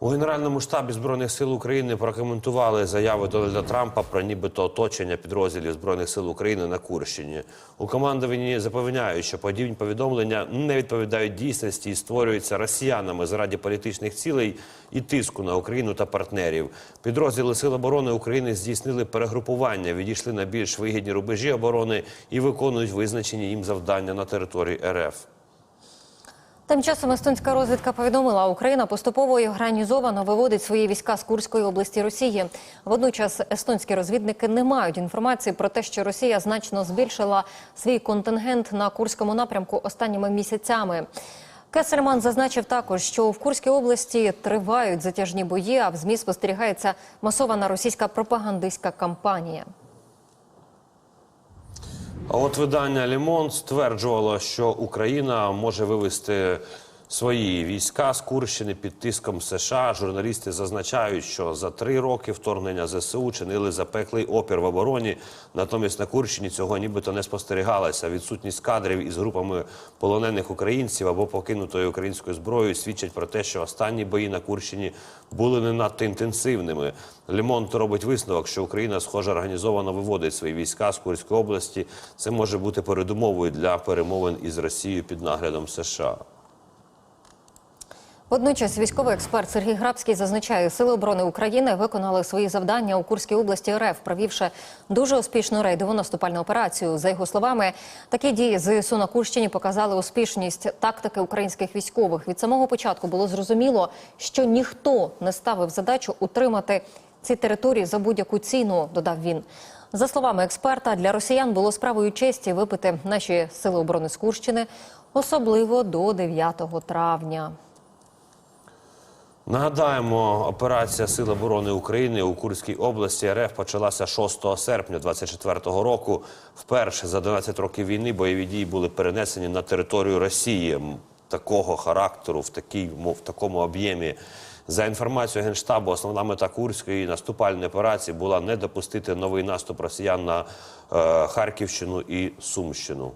У Генеральному штабі збройних сил України прокоментували заяви Дональда Трампа про нібито оточення підрозділів збройних сил України на Курщині. У командуванні запевняють, що подібні повідомлення не відповідають дійсності і створюються росіянами заради політичних цілей і тиску на Україну та партнерів. Підрозділи Сил оборони України здійснили перегрупування, відійшли на більш вигідні рубежі оборони і виконують визначені їм завдання на території РФ. Тим часом естонська розвідка повідомила, Україна поступово і організовано виводить свої війська з Курської області Росії. Водночас естонські розвідники не мають інформації про те, що Росія значно збільшила свій контингент на Курському напрямку останніми місяцями. Кесельман зазначив також, що в Курській області тривають затяжні бої, а в змі спостерігається масована російська пропагандистська кампанія. От видання Лімон стверджувало, що Україна може вивести свої війська з Курщини під тиском США. Журналісти зазначають, що за три роки вторгнення ЗСУ чинили запеклий опір в обороні. Натомість на Курщині цього нібито не спостерігалося. Відсутність кадрів із групами полонених українців або покинутою українською зброєю свідчать про те, що останні бої на Курщині були не надто інтенсивними. Лемонт робить висновок, що Україна, схоже, організовано виводить свої війська з Курської області. Це може бути передумовою для перемовин із Росією під наглядом США. Водночас військовий експерт Сергій Грабський зазначає, сили оборони України виконали свої завдання у Курській області РФ, провівши дуже успішну рейдову наступальну операцію. За його словами, такі дії ЗСУ на Курщині показали успішність тактики українських військових. Від самого початку було зрозуміло, що ніхто не ставив задачу утримати ці території за будь-яку ціну. Додав він. За словами експерта, для росіян було справою честі випити наші сили оборони з Курщини, особливо до 9 травня. Нагадаємо, операція Сил оборони України у Курській області РФ почалася 6 серпня 24-го року. Вперше за 12 років війни бойові дії були перенесені на територію Росії такого характеру, в, такій, в такому об'ємі. За інформацією Генштабу, основна мета Курської наступальної операції була не допустити новий наступ росіян на е, Харківщину і Сумщину.